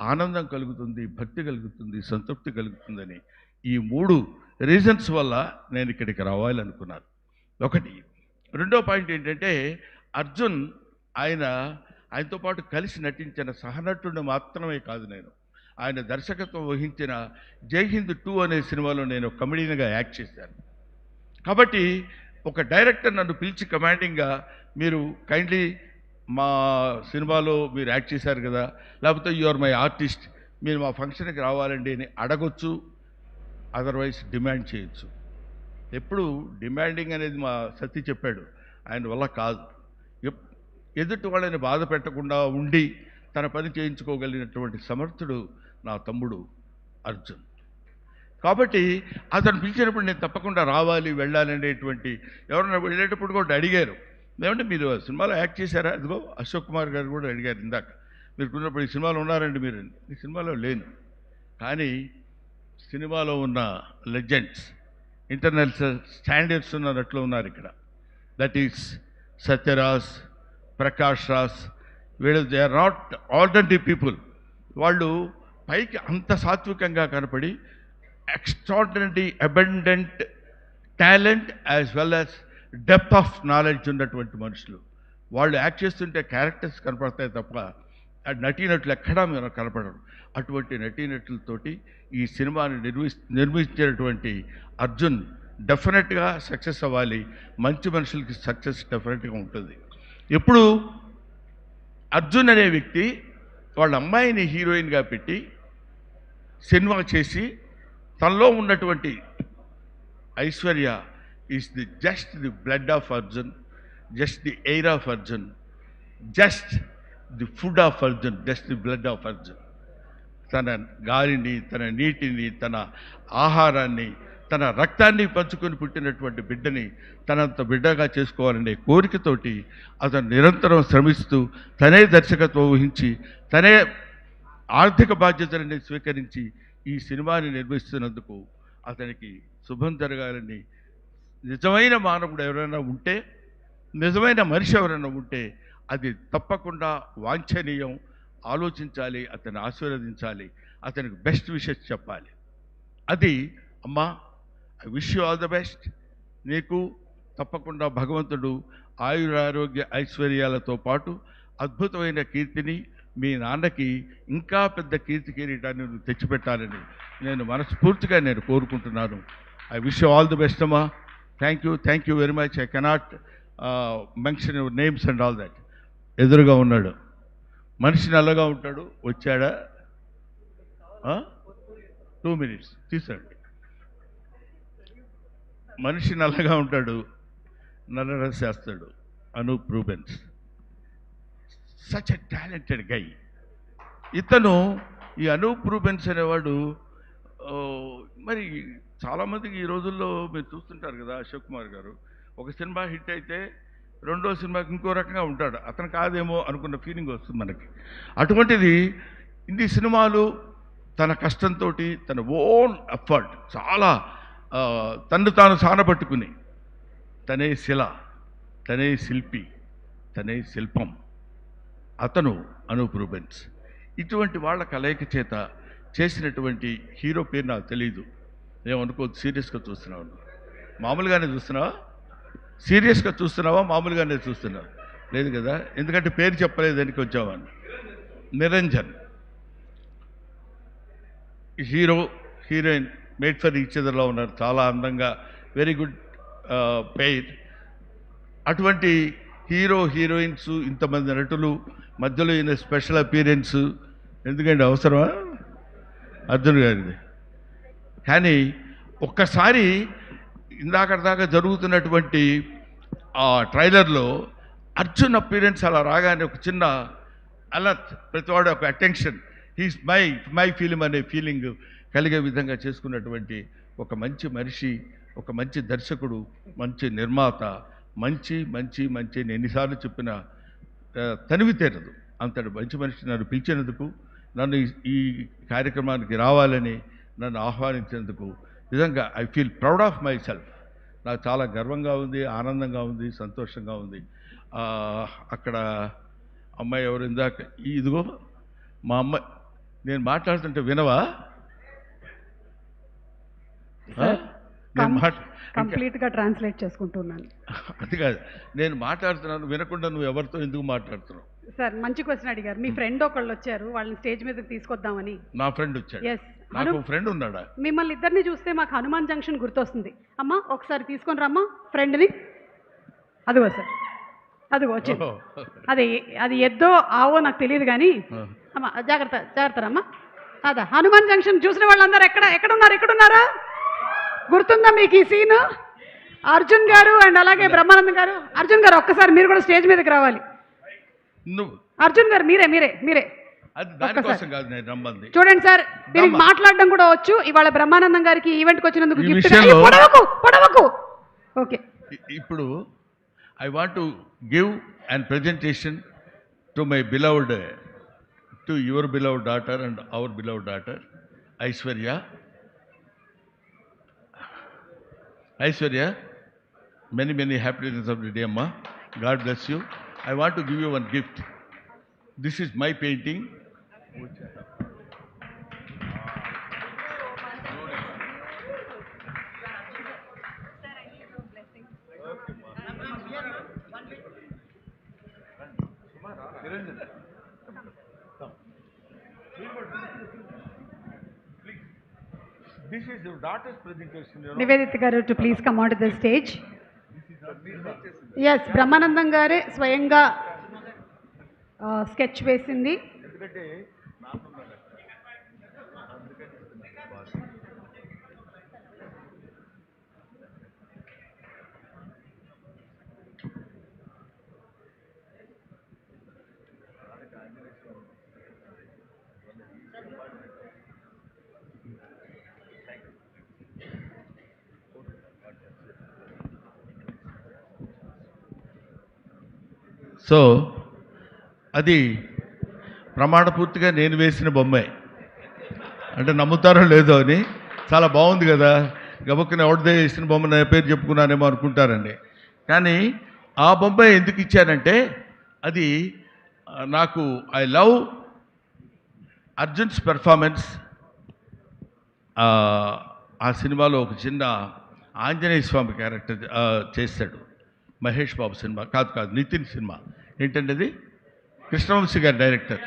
ఆనందం కలుగుతుంది భక్తి కలుగుతుంది సంతృప్తి కలుగుతుందని ఈ మూడు రీజన్స్ వల్ల నేను ఇక్కడికి రావాలనుకున్నాను. ఒకటి రెండో పాయింట్ ఏంటంటే అర్జున్ ఆయన ఆయనతో పాటు కలిసి నటించిన సహనటుడు మాత్రమే కాదు నేను. ఆయన దర్శకత్వం వహించిన జై హింద్ టూ అనే సినిమాలో నేను కమెడీన్గా యాక్ట్ చేశాను. కాబట్టి ఒక డైరెక్టర్ నన్ను పిలిచి కమాండింగ్గా మీరు కైండ్లీ మా సినిమాలో మీరు యాక్ట్ చేశారు కదా లేకపోతే యు ఆర్ మై ఆర్టిస్ట్ మీరు మా ఫంక్షన్కి రావాలండి అని అడగొచ్చు అదర్వైజ్ డిమాండ్ చేయొచ్చు. ఎప్పుడు డిమాండింగ్ అనేది మా సతీ చెప్పాడు ఆయన వల్ల కాదు. ఎప్- ఎదుటి వాళ్ళని బాధ పెట్టకుండా ఉండి తన పని చేయించుకోగలిగినటువంటి సమర్థుడు నా తమ్ముడు అర్జున్. కాబట్టి అతను పిలిచినప్పుడు నేను తప్పకుండా రావాలి వెళ్ళాలి అనేటువంటి ఎవరన్నా వెళ్ళేటప్పుడు కూడా అడిగారు. ఏమంటే మీరు సినిమాలో యాక్ట్ చేశారా? అదిగో అశోక్ కుమార్ గారు కూడా అడిగారు ఇందాక. మీరు ఉన్నప్పుడు ఈ సినిమాలో ఉన్నారండి మీరు ఈ సినిమాలో లేను. కానీ సినిమాలో ఉన్న లెజెండ్స్ ఇంటర్నేషనల్ స్టాండర్డ్స్ ఉన్నట్లు ఉన్నారు ఇక్కడ. దట్ ఈస్ సత్యరాజ్ ప్రకాష్ రాజ్ వీళ్ళు they are not alternative people. వాళ్ళు పైకి అంత సాత్వికంగా కనపడి extraordinary abundant talent as well as depth of knowledge ఉన్నటువంటి మనుషులు. వాళ్ళు యాక్ట్ చేస్తుంటే క్యారెక్టర్స్ కనపడతాయి తప్ప ఆ నటీనటులు ఎక్కడా మీరు కనపడరు. అటువంటి నటీనటులతోటి ఈ సినిమాని నిర్మి నిర్మించినటువంటి అర్జున్ డెఫినెట్గా సక్సెస్ అవ్వాలి. మంచి మనుషులకి సక్సెస్ డెఫినెట్గా ఉంటుంది. ఇప్పుడు అర్జున్ అనే వ్యక్తి వాళ్ళ అమ్మాయిని హీరోయిన్గా పెట్టి సినిమా చేసి తనలో ఉన్నటువంటి Aishwarya is the just the blood of Arjun just the air of Arjun just the food of Arjun just the blood of Arjun తన గాలిని తన నీటిని తన ఆహారాన్ని తన రక్తాన్ని పంచుకొని పుట్టినటువంటి బిడ్డని తనంత బిడ్డగా చేసుకోవాలనే కోరికతోటి అతను నిరంతరం శ్రమిస్తూ తనే దర్శకత్వం వహించి తనే ఆర్థిక బాధ్యతలని స్వీకరించి ఈ సినిమాని నిర్మిస్తున్నందుకు అతనికి శుభం జరగాలని నిజమైన మానవుడు ఎవరైనా ఉంటే నిజమైన మనిషి ఎవరైనా ఉంటే అది తప్పకుండా వాంఛనీయం. ఆలోచించాలి అతన్ని ఆశీర్వదించాలి అతనికి బెస్ట్ విషెస్ చెప్పాలి. అది అమ్మా I wish you all the best నీకు తప్పకుండా భగవంతుడు ఆయురారోగ్య ఐశ్వర్యాలతో పాటు అద్భుతమైన కీర్తిని మీ నాన్నకి ఇంకా పెద్ద కీర్తి కిరీటాన్ని నువ్వు తెచ్చిపెట్టాలని నేను మనస్ఫూర్తిగా నేను కోరుకుంటున్నాను. I wish all the best అమ్మా. Thank you thank you very much I cannot mention your names and all that ఎదురుగా ఉన్నాడు. మనిషి నల్లగా ఉంటాడు. వచ్చాడా? టూ మినిట్స్ తీసండి. మనిషి నల్లగా ఉంటాడు. నల్ల చేస్తాడు. వేస్తాడు Anup Rubens such a talented guy ఇతను ఈ అనూప్ రూబెన్స్ అనేవాడు మరి చాలామందికి ఈ రోజుల్లో మీరు చూస్తుంటారు కదా అశోక్ కుమార్ గారు. ఒక సినిమా హిట్ అయితే రెండో సినిమాకి ఇంకో రకంగా ఉంటాడు. అతను కాదేమో అనుకున్న ఫీలింగ్ వస్తుంది మనకి. అటువంటిది ఇన్ని సినిమాలు తన కష్టంతో తన ఓన్ ఎఫర్ట్ చాలా తను తాను సానబట్టుకుని తనే శిల తనే శిల్పి తనే శిల్పం అతను అనూప్ రూబెన్స్. ఇటువంటి వాళ్ళ కలయిక చేత చేసినటువంటి హీరో పేరు నాకు తెలియదు ఏమనుకో సీరియస్గా చూస్తున్నావు. మామూలుగానే చూస్తున్నావా? సీరియస్గా చూస్తున్నావా? మామూలుగానే చూస్తున్నావా లేదు కదా? ఎందుకంటే పేరు చెప్పలేదు దానికి Niranjan. Hero heroine made for each అదర్లో ఉన్నారు. చాలా అందంగా వెరీ గుడ్ పెయిర్ అటువంటి హీరో హీరోయిన్స్ ఇంతమంది నటులు మధ్యలో ఈయన స్పెషల్ అపీరెన్స్. ఎందుకంటే అవసరమా? అర్జున్ గారిది. కానీ ఒక్కసారి ఇందాక దాకా జరుగుతున్నటువంటి ఆ ట్రైలర్లో అర్జున్ అపీరెన్స్ అలా రాగానే ఒక చిన్న అలర్ట్ ప్రతివాడు ఒక attention. He's my my feeling అనే ఫీలింగ్ కలిగే విధంగా చేసుకున్నటువంటి ఒక మంచి మనిషి ఒక మంచి దర్శకుడు మంచి నిర్మాత మంచి మంచి మంచి నేను ఎన్నిసార్లు చెప్పిన తనివి తీరదు. అంతటి మంచి మనిషి నన్ను పిలిచినందుకు నన్ను ఈ కార్యక్రమానికి రావాలని నన్ను ఆహ్వానించినందుకు నిజంగా I feel proud of myself నాకు చాలా గర్వంగా ఉంది ఆనందంగా ఉంది సంతోషంగా ఉంది. అక్కడ అమ్మాయి ఎవరు ఇందాక ఇదిగో మా అమ్మాయి నేను మాట్లాడుతుంటే వినవా? ఆ? సార్, నేను కం- మాట కంప్లీట్గా ట్రాన్స్లేట్ చేసుకుంటున్నాను. అది కాదు నేను మాట్లాడుతున్నాను వినకుండా నువ్వు ఎవరితో ఎందుకు మాట్లాడుతున్నావు? సార్ మంచి క్వశ్చన్ అడిగారు. మీ ఫ్రెండ్ ఒకళ్ళు వచ్చారు వాళ్ళని స్టేజ్ మీదకి తీసుకొద్దామని. నా ఫ్రెండ్ వచ్చాడు. ఎస్ నాకు ఫ్రెండ్ ఉన్నాడా? మిమ్మల్ని ఇద్దరిని చూస్తే మాకు హనుమాన్ జంక్షన్ గుర్తొస్తుంది. అమ్మా ఒకసారి తీసుకొని రమ్మా ఫ్రెండ్ని అదిగో సార్. అదిగో వచ్చింది. అది అది ఎద్దో ఆవో నాకు తెలియదు కానీ. అమ్మా జాగ్రత్త జాగ్రత్త రమ్మా. అదా హనుమాన్ జంక్షన్ చూసిన వాళ్ళందరూ ఎక్కడ ఎక్కడ ఉన్నారు ఎక్కడ ఉన్నారా గుర్తుందా మీకు ఈ సీన్? అర్జున్ గారు అండ్ అలాగే బ్రహ్మానందం గారు. అర్జున్ గారు ఒక్కసారి మీరు కూడా స్టేజ్ మీదకి రావాలి. అర్జున్ గారు మీరే మీరే మీరే. అది దానికోసం కాదు నేను రమ్మంది చూడండి సార్ దీనికి. మాట్లాడడం కూడా వచ్చు. ఇవాళ బ్రహ్మానందం గారికి ఈవెంట్కి వచ్చినందుకు ఈ గిఫ్ట్ విషయంలో- పొడవకు పొడవకు. ఓకే. ఇ- ఇప్పుడు I want to give and presentation to my beloved to your beloved daughter and our beloved daughter Aishwarya Aishwarya many many happiness of the day అమ్మా God bless you I want to give you one gift this is my painting Niveditha గారు to please come out the stage S Brahmanandam గారే స్వయంగా uh, sketch వేసింది. ఎందుకంటే so అది ప్రమాణపూర్తిగా నేను వేసిన బొమ్మే. అంటే నమ్ముతారో లేదో అని. చాలా బాగుంది కదా. గబక్కున ఎవరిదే వేసిన బొమ్మ నా పేరు చెప్పుకున్నానేమో అనుకుంటారండి. కానీ ఆ బొమ్మ ఎందుకు ఇచ్చానంటే అది నాకు ఐ లవ్ అర్జున్స్ పెర్ఫార్మెన్స్. ఆ సినిమాలో ఒక చిన్న ఆంజనేయ స్వామి క్యారెక్టర్ చేస్తాడు. మహేష్ బాబు సినిమా. కాదు కాదు నితిన్ సినిమా. ఏంటంటే అది కృష్ణవంశీ గారి డైరెక్టర్.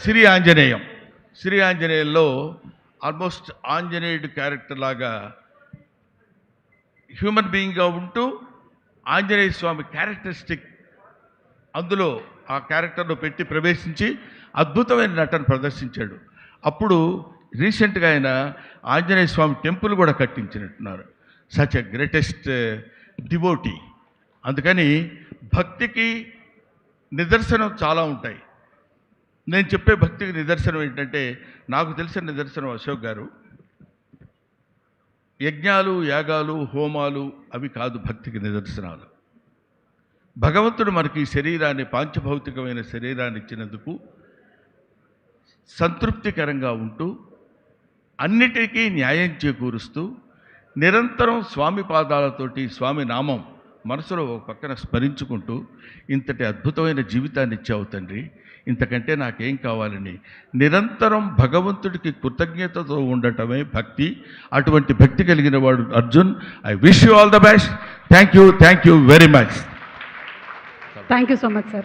సిరి ఆంజనేయం. సిరి ఆంజనేయంలో ఆల్మోస్ట్ ఆంజనేయుడు క్యారెక్టర్ లాగా హ్యూమన్ బీయింగ్గా ఉంటూ ఆంజనేయ స్వామి క్యారెక్టరిస్టిక్ అందులో ఆ క్యారెక్టర్లో పెట్టి ప్రవేశించి అద్భుతమైన నటన ప్రదర్శించాడు. అప్పుడు రీసెంట్గా ఆయన ఆంజనేయ స్వామి టెంపుల్ కూడా కట్టించినట్టున్నారు. Such a greatest devotee. అందుకని భక్తికి నిదర్శనం చాలా ఉంటాయి. నేను చెప్పే భక్తికి నిదర్శనం ఏంటంటే నాకు తెలిసిన నిదర్శనం అశోక్ గారు యజ్ఞాలు యాగాలు హోమాలు అవి కాదు భక్తికి నిదర్శనాలు. భగవంతుడు మనకి శరీరాన్ని పాంచభౌతికమైన శరీరాన్ని ఇచ్చినందుకు సంతృప్తికరంగా ఉంటూ అన్నిటికీ న్యాయం చేకూరుస్తూ నిరంతరం స్వామి పాదాలతోటి స్వామి నామం మనసులో ఒక పక్కన స్మరించుకుంటూ ఇంతటి అద్భుతమైన జీవితాన్ని ఇచ్చావు తండ్రి. ఇంతకంటే నాకేం కావాలని? నిరంతరం భగవంతుడికి కృతజ్ఞతతో ఉండటమే భక్తి. అటువంటి భక్తి కలిగిన వాడు Arjun. I wish you all the best thank you thank you very much thank you so much sir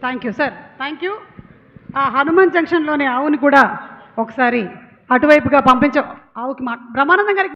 thank you sir thank you ఆ హనుమాన్ జంక్షన్లోని ఆవుని కూడా ఒకసారి అటువైపుగా పంపించ. ఆవుకి మా బ్రహ్మానందం గారికి